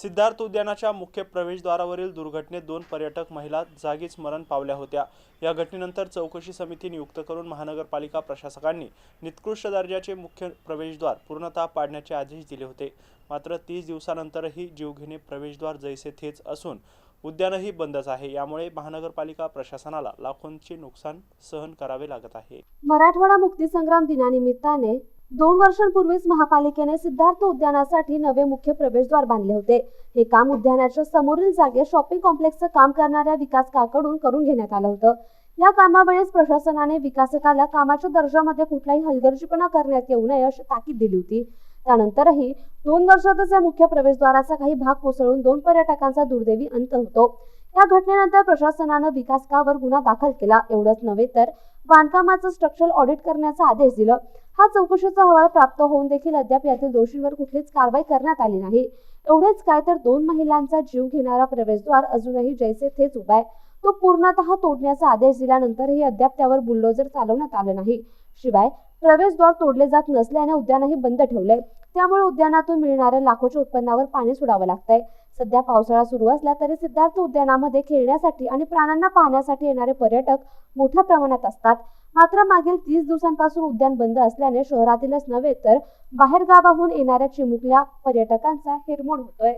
सिद्धार्थ उद्यानाच्या मुख्य प्रवेशद्वारावरील दुर्घटनेत दोन पर्यटक महिला जागीच मरण पावल्या होत्या. या घटनेनंतर चौकशी समिती नियुक्त करून महानगरपालिका प्रशासकांनी निकृष्ट दर्जाचे मुख्य प्रवेशद्वार पूर्णतः पाडण्याचे आदेश दिले होते. मात्र तीस दिवसानंतरही जीवघेणे प्रवेशद्वार जैसे थेच असून उद्यानही बंदच आहे. यामुळे महानगरपालिका प्रशासनाला लाखोंचे नुकसान सहन करावे लागत आहे. मराठवाडा मुक्तीसंग्राम दिनानिमित्ताने दोन वर्षांपूर्वीच महापालिकेने सिद्धार्थ उद्यानासाठी नवे मुख्य प्रवेशद्वार बांधले होते. हे काम उद्यानाच्या समोरील जागे शॉपिंग कॉम्प्लेक्सचं काम करणाऱ्या विकासकाकडून करून घेण्यात आलं होतं. या कामावेळेस प्रशासनाने विकासकाला कामाच्या दर्जामध्ये कुठलाही हलगर्जीपणा करण्यात येऊ नये अशी ताकीद दिली होती. त्यानंतरही दोन वर्षातच या मुख्य प्रवेशद्वाराचा काही भाग कोसळून दोन पर्यटकांचा दुर्दैवी अंत होतो. या घटनेनंतर प्रशासनानं विकासकावर गुन्हा दाखल केला. एवढंच नव्हे तर बांधकामाचं स्ट्रक्चरल ऑडिट करण्याचा आदेश दिला. हा चौकशीचा अहवाल प्राप्त होऊन देखील अद्याप यातील दोषींवर कुठलीच कारवाई करण्यात आली नाही. एवढेच काय तर दोन महिलांचा जीव घेणारा प्रवेशद्वार अजूनही जैसे थेच उभा आहे. तो पूर्णतः तोडण्याचा आदेश दिल्यानंतरही अद्याप त्यावर बुलडोजर चालवण्यात आलं नाही. शिवाय प्रवेशद्वार तोडले जात नसल्याने उद्यानही बंद ठेवले त्यामुळे उद्यानातून मिळणाऱ्या लाखोच्या उत्पन्नावर पाणी सोडावं लागतंय. सध्या पावसाळा सुरू असला तरी सिद्धार्थ उद्यानामध्ये खेळण्यासाठी आणि प्राण्यांना पाहण्यासाठी येणारे पर्यटक मोठ्या प्रमाणात असतात. मात्र मागील तीस दिवसांपासून उद्यान बंद असल्याने शहरातीलच नव्हे तर बाहेरगावाहून येणाऱ्या चिमुकल्या पर्यटकांचा हिरमोड होतोय.